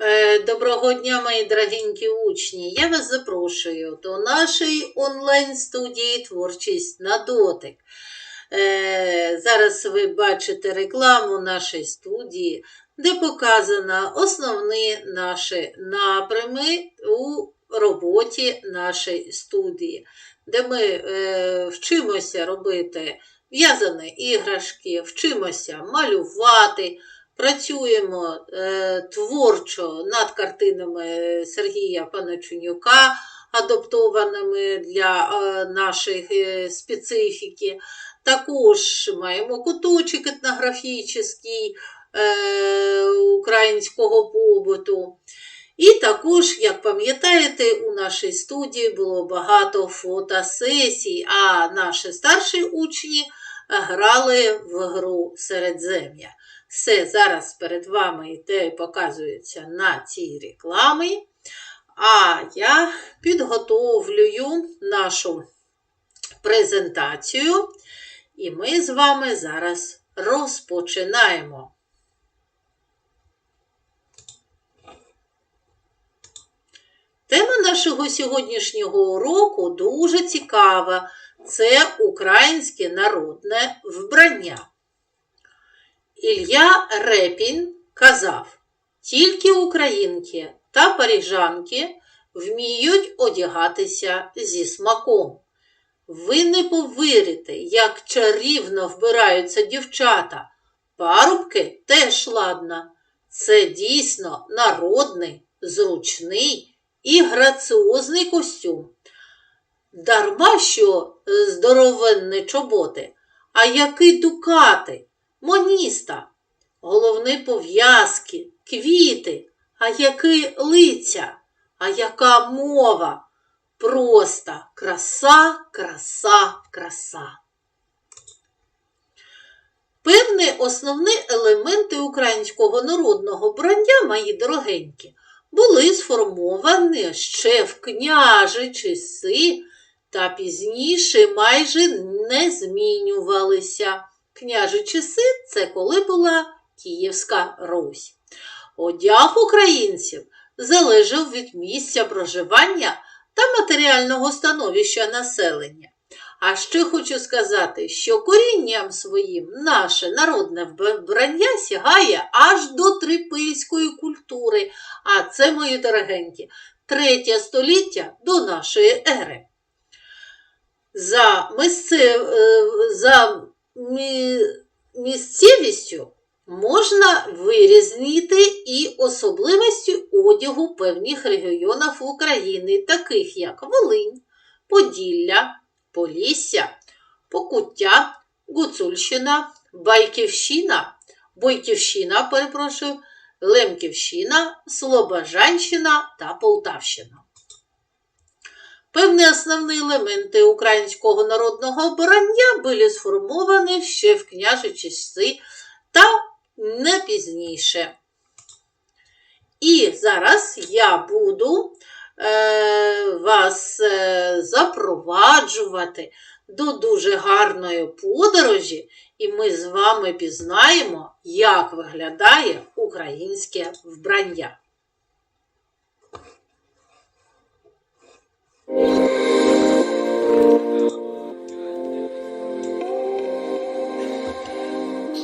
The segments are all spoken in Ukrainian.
Е, Доброго дня, мої дорогенькі учні! Я вас запрошую до нашої онлайн-студії Творчість на дотик. Е, Зараз ви бачите рекламу нашої студії, де показано основні наші напрями у роботі нашої студії, де ми е, вчимося робити в'язані іграшки, вчимося малювати. Працюємо е, творчо над картинами Сергія Паничунюка, адаптованими для е, нашої е, специфіки. Також маємо куточок етнографічний е, українського побуту. І також, як пам'ятаєте, у нашій студії було багато фотосесій, а наші старші учні грали в гру Середзем'я. Все зараз перед вами йде і показується на цій рекламі. А я підготовлюю нашу презентацію, і ми з вами зараз розпочинаємо. Тема нашого сьогоднішнього уроку дуже цікава. Це українське народне вбрання. Ілля Репін казав, тільки українки та парижанки вміють одягатися зі смаком. Ви не повірите, як чарівно вбираються дівчата. Парубки теж ладна. Це дійсно народний, зручний і граціозний костюм. Дарма що здоровенні чоботи, а які дукати моніста, головні пов'язки, квіти, а які лиця, а яка мова. Просто краса, краса, краса. Певні основні елементи українського народного брання, мої дорогенькі, були сформовані ще в княжі часи та пізніше майже не змінювалися. Княжі часи це коли була Київська Русь. Одяг українців залежав від місця проживання та матеріального становища населення. А ще хочу сказати, що корінням своїм наше народне вбрання сягає аж до трипильської культури, а це, мої дорогенькі, третє століття до нашої ери. За, місцев... За місцевістю можна вирізнити і особливості одягу певних регіонів України, таких як Волинь, Поділля, Полісся, Покуття, Гуцульщина, Байківщина, Бойківщина, перепрошую, Лемківщина, Слобожанщина та Полтавщина. Певні основні елементи українського народного обрання були сформовані ще в княжі часи та не пізніше. І зараз я буду е, вас е, запроваджувати до дуже гарної подорожі, і ми з вами пізнаємо, як виглядає українське вбрання.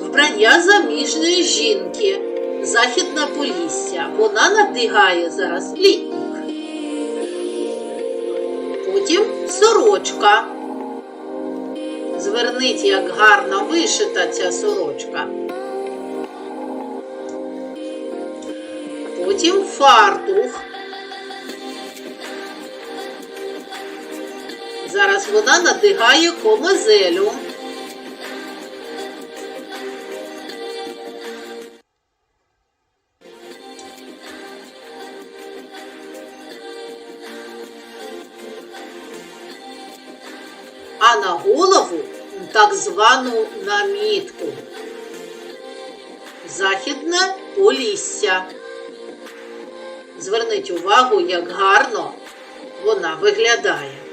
Вбрання заміжної жінки, західна полісся. Вона надягає зараз літнік. Потім сорочка. Зверніть, як гарно вишита ця сорочка. Потім фартух. Зараз вона надягає комозелю. а на голову так звану намітку. Західне полісся. Зверніть увагу, як гарно вона виглядає.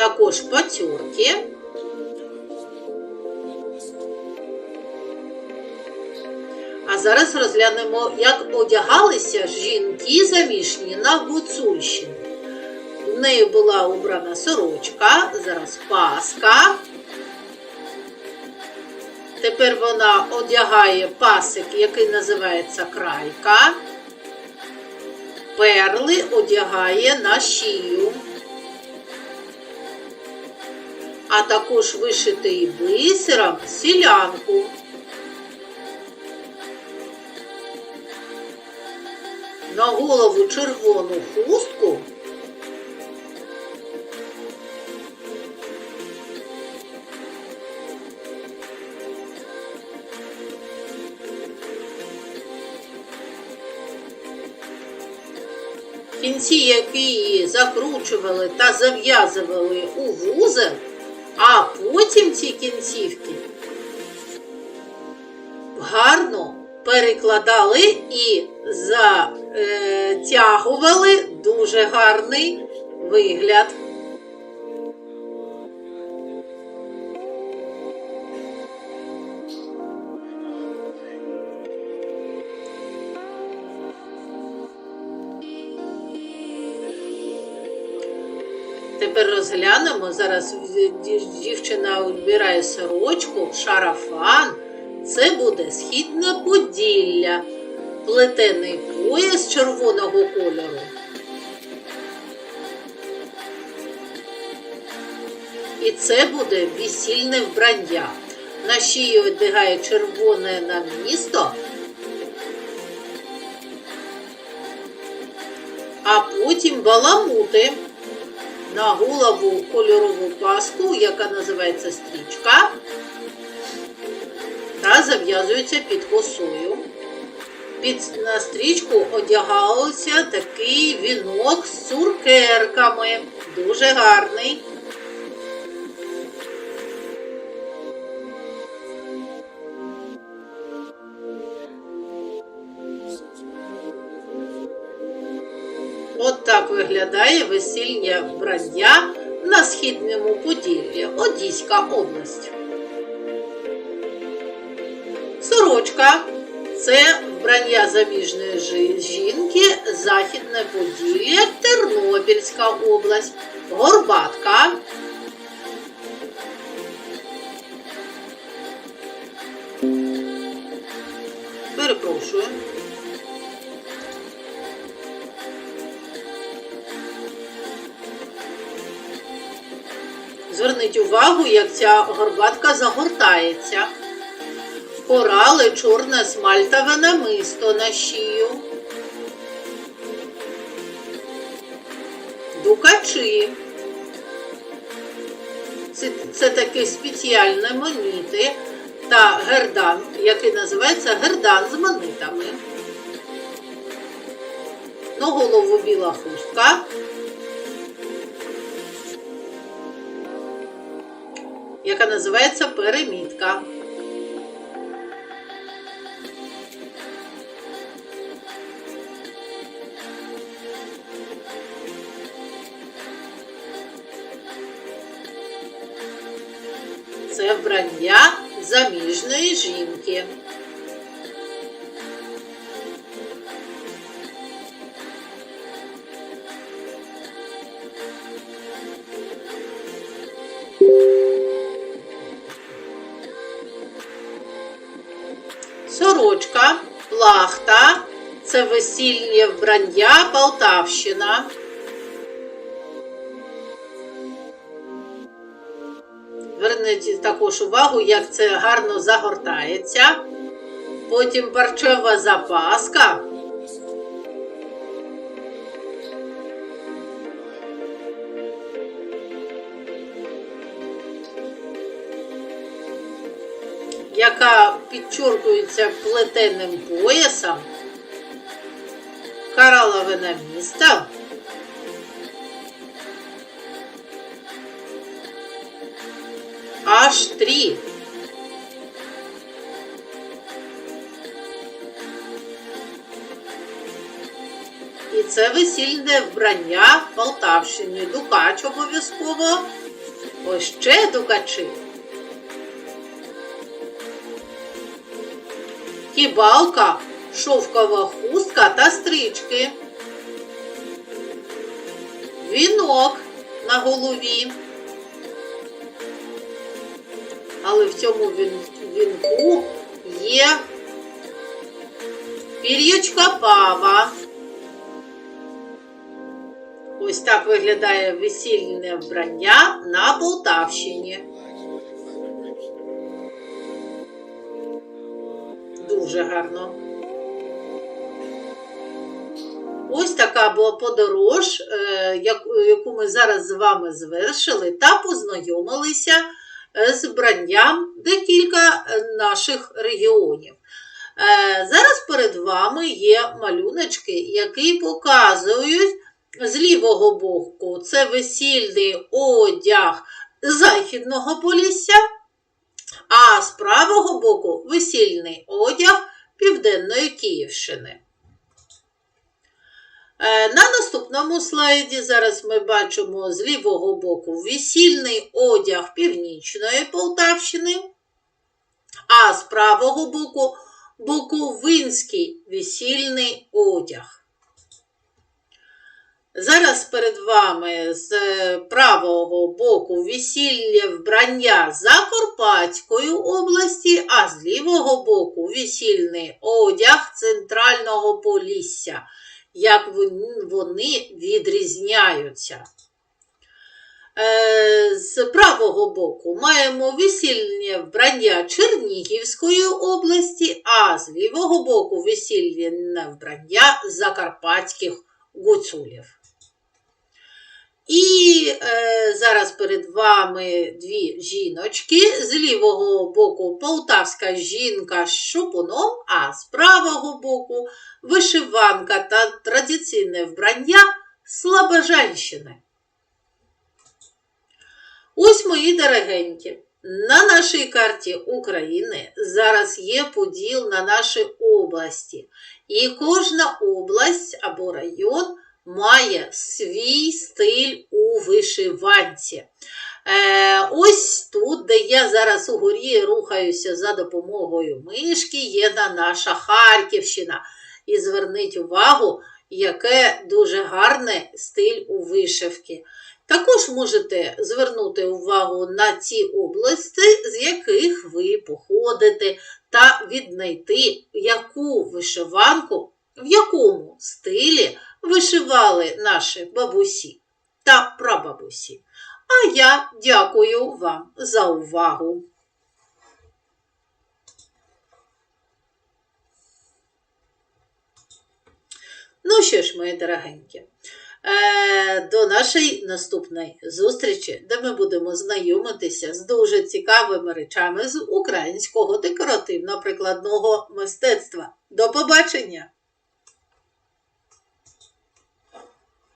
Також пацюрки. А зараз розглянемо, як одягалися жінки заміжні на Гуцульщині. В неї була убрана сорочка, зараз паска. Тепер вона одягає пасик, який називається крайка. Перли одягає на шию. А також вишитий бисером сілянку. На голову червону хустку. Кінці, які її закручували та зав'язували у вузел, а потім ці кінцівки гарно перекладали і затягували дуже гарний вигляд. Розглянемо. Зараз дівчина вибирає сорочку, шарафан. Це буде східне поділля, плетений пояс червоного кольору. І це буде весільне вбрання. На шиї одягає червоне намісто, а потім баламути на голову кольорову паску, яка називається стрічка, та зав'язується під косою. Під на стрічку одягалося такий вінок з цукерками. Дуже гарний. Виглядає весільне вбрання на східному Поділлі, Одіська область. Сорочка це вбрання заміжної жінки, Західне Поділля, Тернопільська область, горбатка. Перепрошую. Зверніть увагу, як ця горбатка загортається. Корали чорне смальтове намисто на шию. Дукачі. Це, це такі спеціальні моніти та гердан, який називається гердан з монетами. На голову біла хустка. Яка називається перемітка. Це вбрання заміжної жінки. Це весільне вбрання Полтавщина. Зверніть також увагу, як це гарно загортається. Потім парчева запаска. яка підчоркується плетеним поясом, коралове намісто, аж три. І це весільне вбрання Полтавщини. Дукач обов'язково Ось ще дукачі. Кібалка, шовкова хустка та стрічки. Вінок на голові. Але в цьому він- вінку є пір'ячка пава. Ось так виглядає весільне вбрання на Полтавщині. Дуже гарно. Ось така була подорож, е, яку ми зараз з вами завершили, та познайомилися е, з вбранням декілька е, наших регіонів. Зараз перед вами є малюночки, які показують з лівого боку це весільний одяг Західного Полісся, а з правого боку весільний одяг Південної Київщини. Е, На наступному слайді зараз ми бачимо з лівого боку весільний одяг Північної Полтавщини, а з правого боку Буковинський весільний одяг. Зараз перед вами з правого боку весілля вбрання Закарпатської області, а з лівого боку весільний одяг Центрального Полісся. Як вони відрізняються. Е, З правого боку маємо весільне вбрання Чернігівської області, а з лівого боку весільне вбрання Закарпатських гуцулів. І е, зараз перед вами дві жіночки. З лівого боку полтавська жінка з шупуном, а з правого боку вишиванка та традиційне вбрання Слобожанщини. Ось мої дорогенькі. На нашій карті України зараз є поділ на наші області. І кожна область або район має свій стиль у вишиванці. Е, ось тут, де я зараз угорі рухаюся за допомогою мишки, є на наша Харківщина. І зверніть увагу, яке дуже гарний стиль у вишивки. Також можете звернути увагу на ці області, з яких ви походите, та віднайти, яку вишиванку, в якому стилі вишивали наші бабусі та прабабусі. А я дякую вам за увагу. Ну що ж, мої дорогенькі, е, до нашої наступної зустрічі, де ми будемо знайомитися з дуже цікавими речами з українського декоративно-прикладного мистецтва. До побачення!